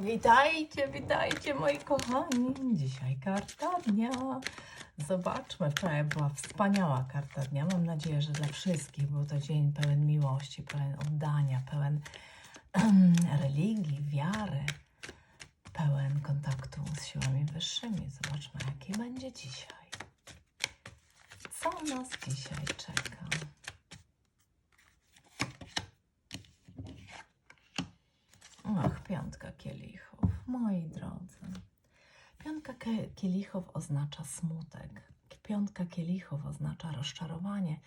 Witajcie, witajcie moi kochani. Dzisiaj karta dnia. Zobaczmy, wczoraj była wspaniała karta dnia. Mam nadzieję, że dla wszystkich był to dzień pełen miłości, pełen oddania, pełen religii, wiary, pełen kontaktu z siłami wyższymi. Zobaczmy, jaki będzie dzisiaj. Co nas dzisiaj czeka? Piątka kielichów, moi drodzy. Piątka kielichów oznacza smutek. Piątka kielichów oznacza rozczarowanie.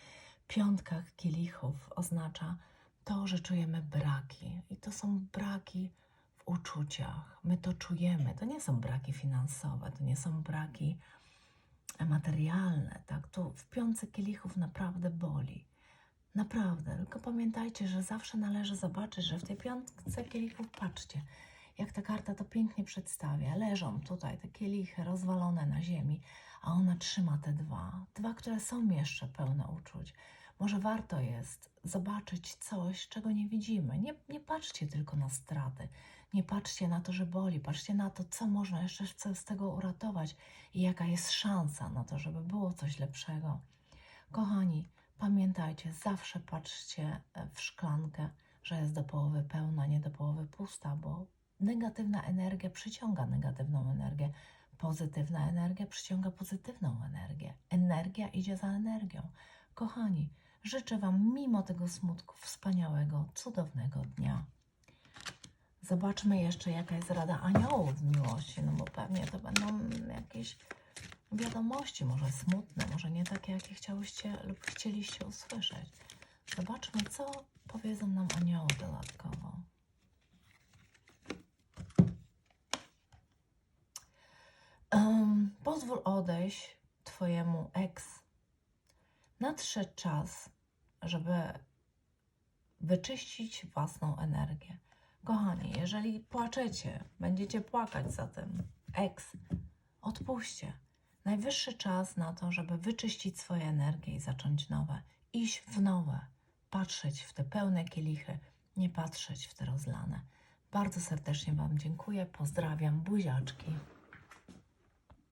Piątka kielichów oznacza to, że czujemy braki. I to są braki w uczuciach. My to czujemy. To nie są braki finansowe, to nie są braki materialne. Tak? Tu w piątce kielichów naprawdę boli. Naprawdę, tylko pamiętajcie, że zawsze należy zobaczyć, że w tej piątce kielichów, patrzcie, jak ta karta to pięknie przedstawia. Leżą tutaj te kielichy rozwalone na ziemi, a ona trzyma te dwa. Dwa, które są jeszcze pełne uczuć. Może warto jest zobaczyć coś, czego nie widzimy. Nie, nie patrzcie tylko na straty. Nie patrzcie na to, że boli. Patrzcie na to, co można jeszcze z tego uratować i jaka jest szansa na to, żeby było coś lepszego. Kochani, Pamiętajcie, zawsze patrzcie e, w szklankę, że jest do połowy pełna, nie do połowy pusta, bo negatywna energia przyciąga negatywną energię, pozytywna energia przyciąga pozytywną energię. Energia idzie za energią. Kochani, życzę Wam mimo tego smutku wspaniałego, cudownego dnia. Zobaczmy jeszcze, jaka jest rada aniołów w miłości, no bo pewnie to będą jakieś wiadomości, może smutne, może nie takie, jakie chciałyście lub chcieliście usłyszeć. Zobaczmy, co powiedzą nam anioły dodatkowo. Em, pozwól odejść Twojemu ex. Nadszedł czas, żeby wyczyścić własną energię. Kochani, jeżeli płaczecie, będziecie płakać za tym ex, odpuśćcie. Najwyższy czas na to, żeby wyczyścić swoje energię i zacząć nowe. Iść w nowe, patrzeć w te pełne kielichy, nie patrzeć w te rozlane. Bardzo serdecznie Wam dziękuję, pozdrawiam, buziaczki.